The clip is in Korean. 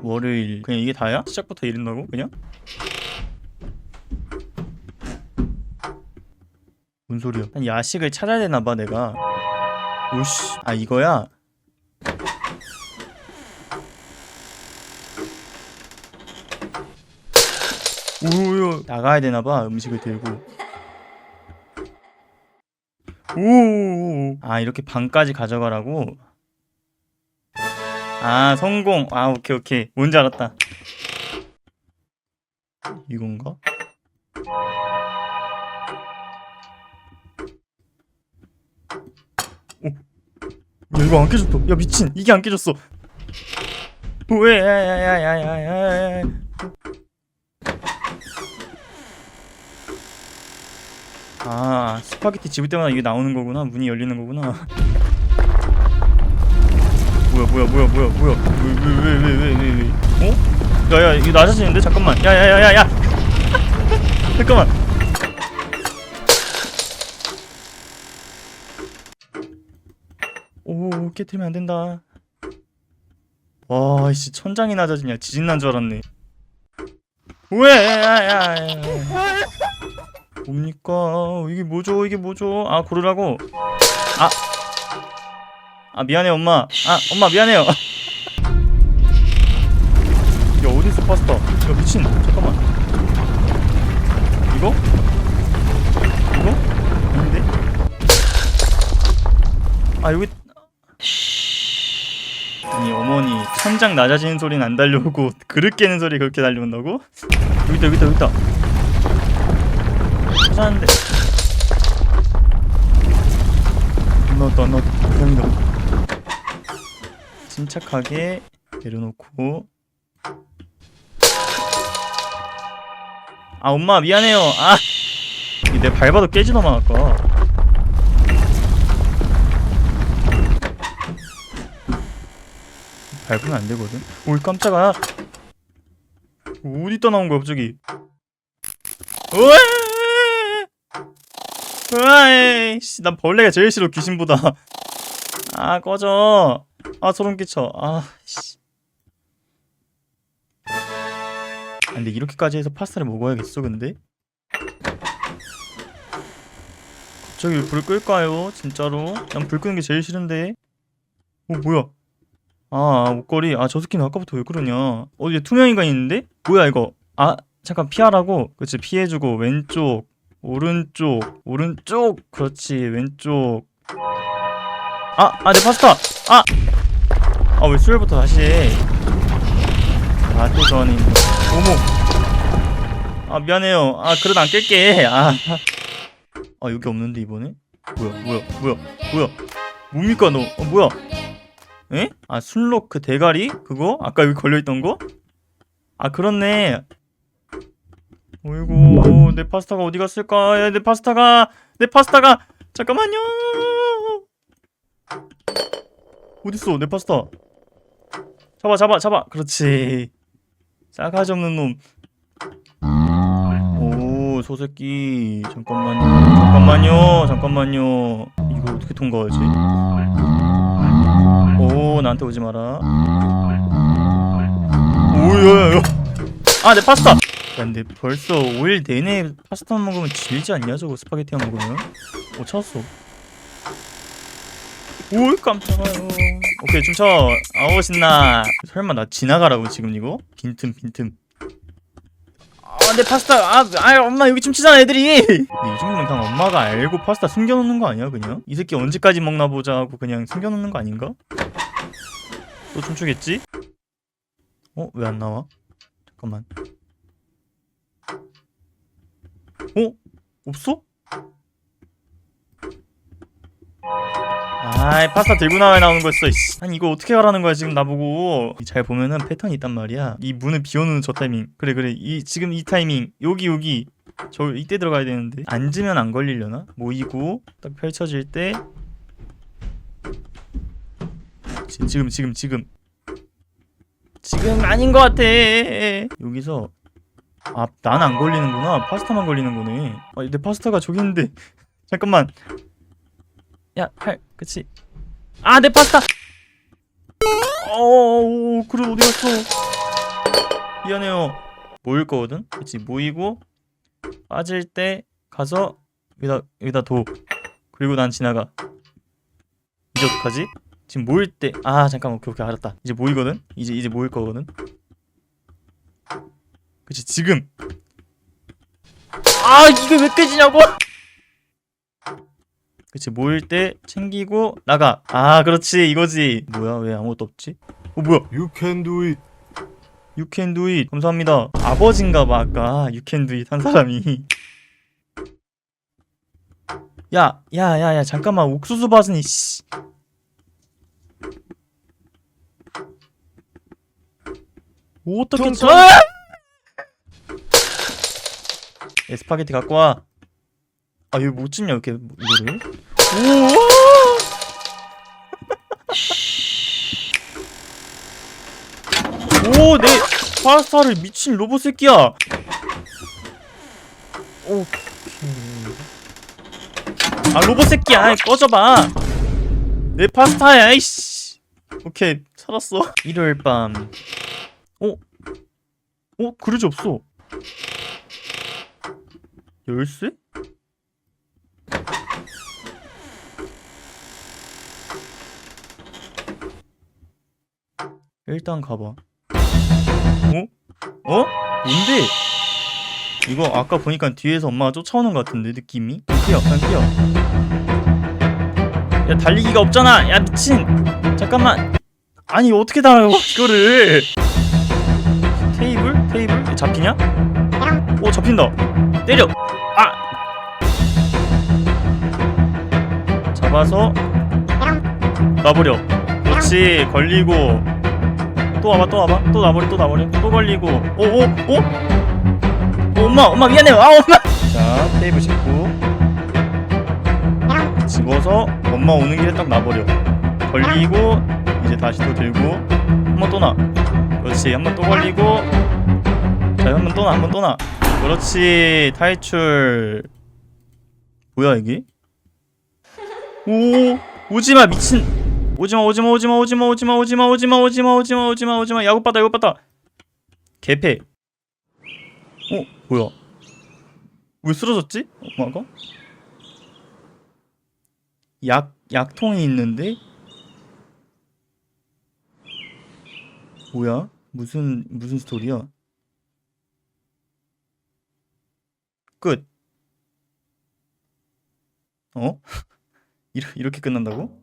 월요일. 그냥 이게 다야? 시작부터 이른다고? 그냥? 뭔 소리야? 한 야식을 찾아야 되나봐 내가. 오씨. 아 이거야? 오요 나가야 되나봐 음식을 들고. 오아 이렇게 반까지 가져가라고 아 성공. 아 오케이 오케이. 뭔지 알았다. 이건가? 오. 야 이거 안 깨졌어 야 미친. 이게 안 깨졌어. 왜 야야야야야야. 아 스파게티 집을 때마다 이게 나오는 거구나. 문이 열리는 거구나 뭐야 뭐야 뭐야 뭐야 뭐야. 왜왜왜왜왜 왜? 어? 야야 이거 낮아지는데? 잠깐만. 야야야야야. 잠깐만. 오 깨트리면 안 된다. 와씨 천장이 낮아지냐. 지진 난 줄 알았네. 왜? 야야야. 뭡니까? 이게 뭐죠? 이게 뭐죠? 아 고르라고. 아 아 미안해 엄마 아 엄마 미안해요 야 어딨어 파스타 야 미친 잠깐만 이거? 이거? 아닌데? 아 여기 아니 어머니 천장 낮아지는 소리는 안 달려오고 그릇 깨는 소리 그렇게 달려온다고? 여기 있다 여기 있다 여기 있다 찾았는데 안 나왔다 안 나왔다 다행이다 침착하게 내려놓고. 아 엄마 미안해요. 아내 밟아도 깨지더만 아까. 밟으면 안 되거든. 올 깜짝아. 어디다 나온 거야 갑자기? 으아 으아 씨난 벌레가 제일 싫어 귀신보다. 아 꺼져 아 소름 끼쳐. 아씨. 아, 근데 이렇게까지 해서 파스타를 먹어야겠어 근데? 갑자기 불 끌까요 진짜로? 난 불 끄는 게 제일 싫은데. 어 뭐야? 아 옷걸이? 아 저 스킨 아까부터 왜 그러냐? 어얘 투명인간 있는데? 뭐야 이거? 아 잠깐 피하라고? 그치 피해주고 왼쪽 오른쪽 오른쪽. 그렇지 왼쪽. 아아 내 파스타! 아 아 왜 수혈부터 다시. 해 아 또 저 안에 있는 어머 아 미안해요. 아 그래도 안 깰게. 아, 아 여기 없는데 이번에? 뭐야 뭐야 뭐야 뭐야? 뭡니까 너 어, 뭐야? 에? 아 순록 그 대가리? 그거? 아까 여기 걸려있던 거? 아 그렇네. 어이구 내 파스타가 어디 갔을까? 야, 내 파스타가 내 파스타가! 잠깐만요! 어딨어 내 파스타 잡아 잡아 잡아 그렇지 싸가지 없는 놈 오, 소새끼. 잠깐만요. 잠깐만요. 잠깐만요. 이거 어떻게 통과하지? 오, 나한테 오지 마라. 오야, 야. 아, 내 파스타. 야, 근데 벌써 5일 내내 파스타만 먹으면 질지 않냐? 저거 스파게티만 먹으면. 오, 찾았어. 오, 깜짝아요. 오케이, 춤춰. 아우, 신나. 설마 나 지나가라고 지금 이거? 빈틈, 빈틈. 아, 내 파스타. 아, 아, 엄마 여기 춤추잖아, 애들이. 근데 이 정도면 그냥 엄마가 알고 파스타 숨겨놓는 거 아니야, 그냥? 이 새끼 언제까지 먹나 보자 하고 그냥 숨겨놓는 거 아닌가? 또 춤추겠지? 어, 왜 안 나와? 잠깐만. 어? 없어? 아이 파스타 들고 나와야 나오는 거였어 이씨. 아니 이거 어떻게 하라는 거야 지금 나보고. 잘 보면은 패턴이 있단 말이야. 이 문을 비워놓는 저 타이밍. 그래 그래. 이 지금 이 타이밍. 여기 여기. 저 이때 들어가야 되는데. 앉으면 안 걸리려나? 모이고 딱 펼쳐질 때. 지, 지금 지금 지금. 지금 아닌 것 같아. 여기서. 아 난 안 걸리는구나. 파스타만 걸리는 거네. 아, 내 파스타가 저기 있는데. 잠깐만 야, 팔, 그치? 아, 내 파스타! 어, 그래, 어디 갔어? 미안해요. 모일 거거든? 그치 모이고 빠질 때 가서 여기다 여기다 둬. 그리고 난 지나가. 이제 어떡하지? 지금 모일 때 아 잠깐만 오케이 오케이 알았다. 이제 모이거든? 이제 이제 모일 거거든? 그치 지금! 아 이게 왜 깨지냐고 그치 모일 때 챙기고 나가. 아 그렇지 이거지. 뭐야 왜 아무것도 없지? 어 뭐야? You can do it. You can do it. 감사합니다. 아버진가 봐 아까. You can do it 한 사람이. 야 야 야 야 잠깐만. 옥수수 밭은 씨. 어떻게. 쳐? 예, 스파게티 갖고 와. 아, 여기 못 찍냐, 이렇게, 이거를? 오! 오, 내 파스타를 미친 로봇 새끼야! 오케이. 아, 로봇 새끼야! 꺼져봐! 내 파스타야, 이씨! 오케이, 찾았어. 일요일 밤. 어? 어? 그릇이 없어. 열쇠? 일단 가봐. 어? 어? 뭔데? 이거 아까 보니까 뒤에서 엄마가 쫓아오는 것 같은데 느낌이? 뛰어, 그냥 뛰어. 야 달리기가 없잖아. 야 미친. 잠깐만. 아니 어떻게 달아요 이거를? 테이블? 테이블? 잡히냐? 오 잡힌다. 때려. 아. 잡아서 놔버려. 그렇지. 걸리고 또 와봐 또 와봐. 또 놔버려 또 놔버려 또 걸리고. 오오 오? 어, 엄마 엄마 미안해요 아 엄마. 자 테이블 짚고. 집어서 엄마 오는 길에 딱 놔버려. 걸리고 이제 다시 또 들고. 한 번또 놔. 그렇지 한 번 또 걸리고. 자 한 번또놔한번또 놔. 그렇지 탈출. 뭐야 이게? 오 오지마 미친 오지마 오지마 오지마 오지마 오지마 오지마 오지마 오지마 오지마 오지마 오지마 야구 빠다 야구 빠다 개패 어 뭐야 왜 쓰러졌지 엄마가 약 약통이 있는데 뭐야 무슨 무슨 스토리야 끝 어? 이렇게 끝난다고?